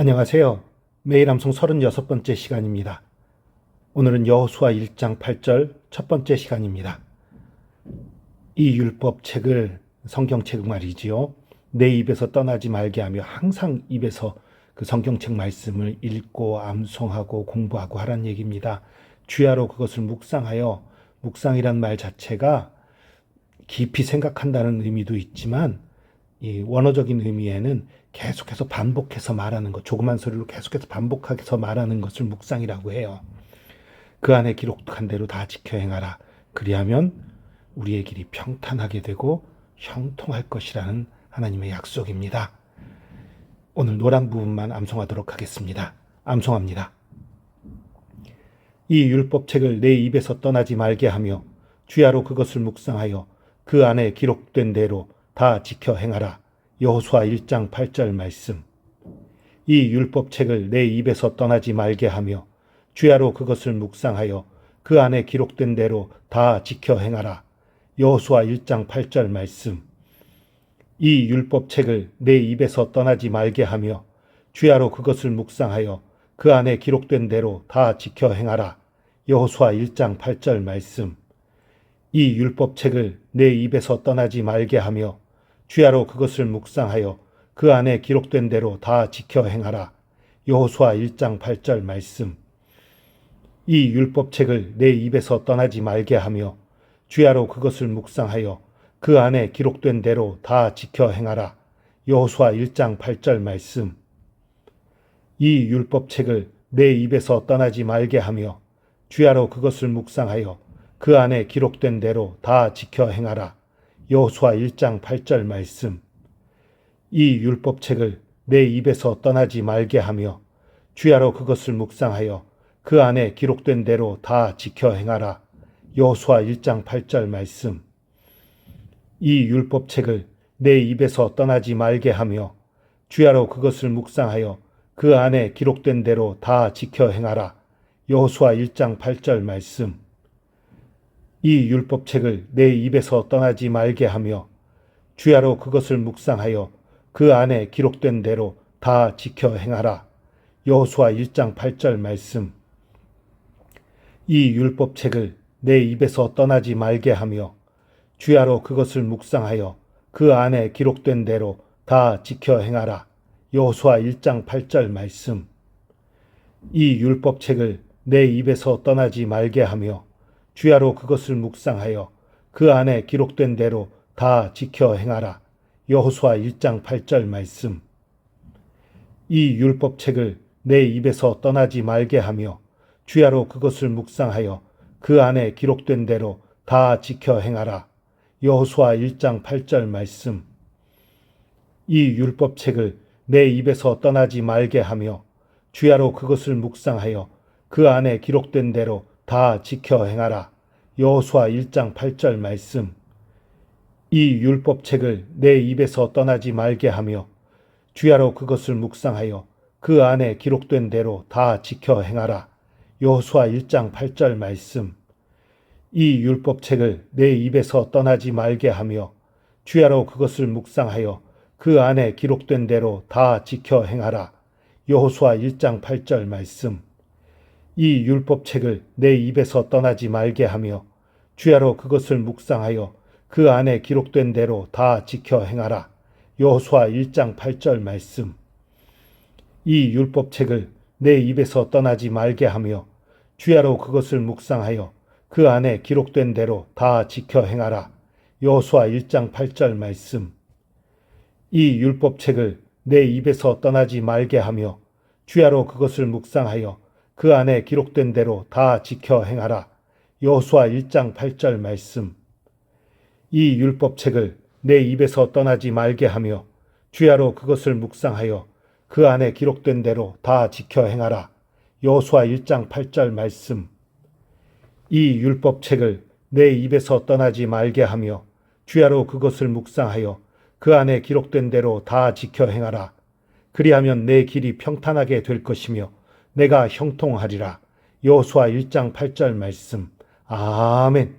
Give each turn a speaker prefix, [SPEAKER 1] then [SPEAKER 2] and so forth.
[SPEAKER 1] 안녕하세요. 매일 암송 36번째 시간입니다. 오늘은 여호수아 1장 8절 첫 번째 시간입니다. 이 율법 책을 성경책 말이지요. 내 입에서 떠나지 말게 하며 항상 입에서 그 성경책 말씀을 읽고 암송하고 공부하고 하란 얘기입니다. 주야로 그것을 묵상하여 묵상이란 말 자체가 깊이 생각한다는 의미도 있지만 이 원어적인 의미에는 계속해서 반복해서 말하는 것, 조그만 소리로 계속해서 반복해서 말하는 것을 묵상이라고 해요. 그 안에 기록한 대로 다 지켜 행하라. 그리하면 우리의 길이 평탄하게 되고 형통할 것이라는 하나님의 약속입니다. 오늘 노란 부분만 암송하도록 하겠습니다. 암송합니다. 이 율법책을 내 입에서 떠나지 말게 하며 주야로 그것을 묵상하여 그 안에 기록된 대로 다 지켜 행하라. 여호수아 1장 8절 말씀. 이 율법책을 내 입에서 떠나지 말게 하며 주야로 그것을 묵상하여 그 안에 기록된 대로 다 지켜 행하라. 여호수아 1장 8절 말씀. 이 율법책을 내 입에서 떠나지 말게 하며 주야로 그것을 묵상하여 그 안에 기록된 대로 다 지켜 행하라. 여호수아 1장 8절 말씀. 이 율법책을 내 입에서 떠나지 말게 하며 주야로 그것을 묵상하여 그 안에 기록된 대로 다 지켜 행하라. 여호수아 1장 8절 말씀. 이 율법책을 내 입에서 떠나지 말게 하며 주야로 그것을 묵상하여 그 안에 기록된 대로 다 지켜 행하라. 여호수아 1장 8절 말씀. 이 율법책을 내 입에서 떠나지 말게 하며 주야로 그것을 묵상하여 그 안에 기록된 대로 다 지켜 행하라. 여호수아 1장 8절 말씀. 이 율법책을 내 입에서 떠나지 말게 하며 주야로 그것을 묵상하여 그 안에 기록된 대로 다 지켜 행하라. 여호수아 1장 8절 말씀. 이 율법책을 내 입에서 떠나지 말게 하며 주야로 그것을 묵상하여 그 안에 기록된 대로 다 지켜 행하라. 여호수아 1장 8절 말씀. 이 율법책을 내 입에서 떠나지 말게 하며 주야로 그것을 묵상하여 그 안에 기록된 대로 다 지켜 행하라. 여호수아 1장 8절 말씀. 이 율법책을 내 입에서 떠나지 말게 하며 주야로 그것을 묵상하여 그 안에 기록된 대로 다 지켜 행하라. 여호수아 1장 8절 말씀. 이 율법책을 내 입에서 떠나지 말게 하며 주야로 그것을 묵상하여 그 안에 기록된 대로 다 지켜 행하라. 여호수아 1장 8절 말씀. 이 율법책을 내 입에서 떠나지 말게 하며 주야로 그것을 묵상하여 그 안에 기록된 대로 다 지켜 행하라. 여호수아 1장 8절 말씀. 이 율법책을 내 입에서 떠나지 말게 하며 주야로 그것을 묵상하여 그 안에 기록된 대로 다 지켜 행하라. 여호수아 1장 8절 말씀. 이 율법책을 내 입에서 떠나지 말게 하며 주야로 그것을 묵상하여 그 안에 기록된 대로 다 지켜 행하라. 여호수아 1장 8절 말씀. 이 율법책을 내 입에서 떠나지 말게 하며 주야로 그것을 묵상하여 그 안에 기록된 대로 다 지켜 행하라. 여호수아 1장 8절 말씀. 이 율법책을 내 입에서 떠나지 말게 하며 주야로 그것을 묵상하여 그 안에 기록된 대로 다 지켜 행하라. 여호수아 1장 8절 말씀. 이 율법책을 내 입에서 떠나지 말게 하며 주야로 그것을 묵상하여 그 안에 기록된 대로 다 지켜 행하라. 여호수아 1장 8절 말씀. 이 율법책을 내 입에서 떠나지 말게 하며 주야로 그것을 묵상하여 그 안에 기록된 대로 다 지켜 행하라. 여호수아 1장 8절 말씀. 이 율법책을 내 입에서 떠나지 말게 하며 주야로 그것을 묵상하여 그 안에 기록된 대로 다 지켜 행하라. 여호수아 1장 8절 말씀. 이 율법책을 내 입에서 떠나지 말게 하며 주야로 그것을 묵상하여 그 안에 기록된 대로 다 지켜 행하라. 그리하면 내 길이 평탄하게 될 것이며 내가 형통하리라. 여호수아 1장 8절 말씀. 아멘.